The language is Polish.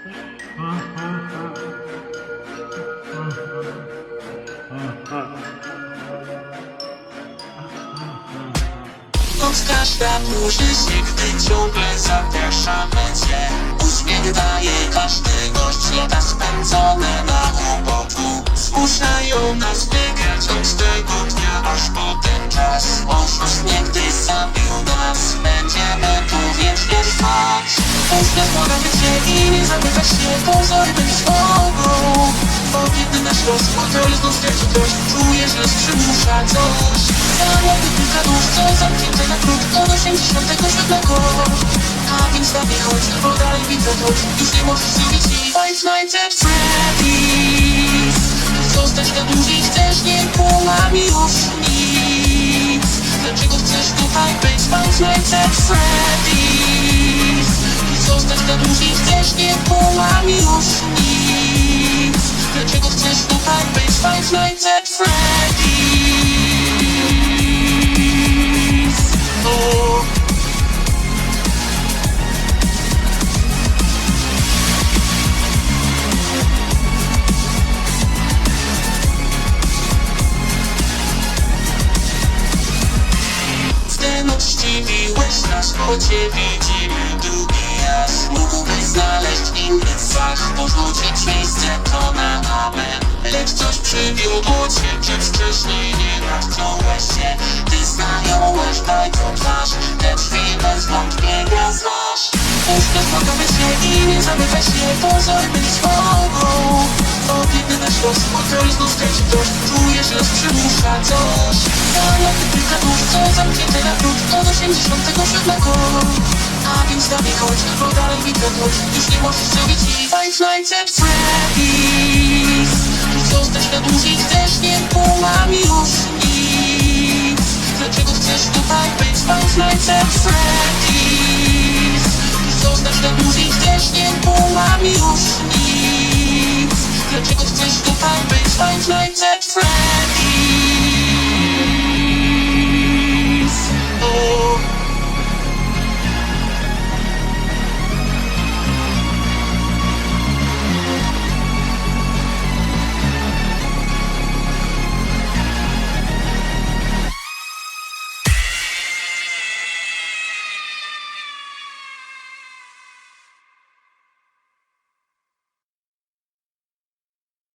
Noc każda burzy się, gdy ciągle zapraszamy Cię. Uśmiech daje każdy gość, lata spędzone na uboku. Zmuszają nas wygrać i nie zamykać się, pozory być mogą Bo kiedy nasz los kontrolę znów straci ktoś Czuję, że nas przymusza coś. Załogi kilka dusz, co zamknięte na krótko do 87 A więc dawaj chodź, bo dalej widzę to Już nie możesz zrobić i Five Nights at Freddy's Zostać na dłużej chcesz, nie połami już nic. Dlaczego chcesz tutaj być? Five Nights at Freddy's chcesz, nie już Noc zdziwiłeś nas, chocie widzimy. Drugi raz Mógłbyś znaleźć inny fach, porzucić miejsce to na amen. Lecz coś przywiódło cię, że wcześniej nie natknąłeś się. Ty znajomeś bajką twarz, lecz drzwi bez wątpienia znasz Uśmiech mogę się i nie zamykaj się, pozory być mogą Bo kiedy nasz los kontroli znów straci ktoś Czujesz, że nas przymusza coś co zamknięte na krótko do 87 A więc dawaj chodź, bo dalej widzę ktoś Już nie możesz zrobić i Five Nights at Freddy's Zostać na dłużej chcesz, nie połami już nic Dlaczego chcesz tutaj być Five Nights at Freddy's Zostać na dłużej chcesz, nie połami już nic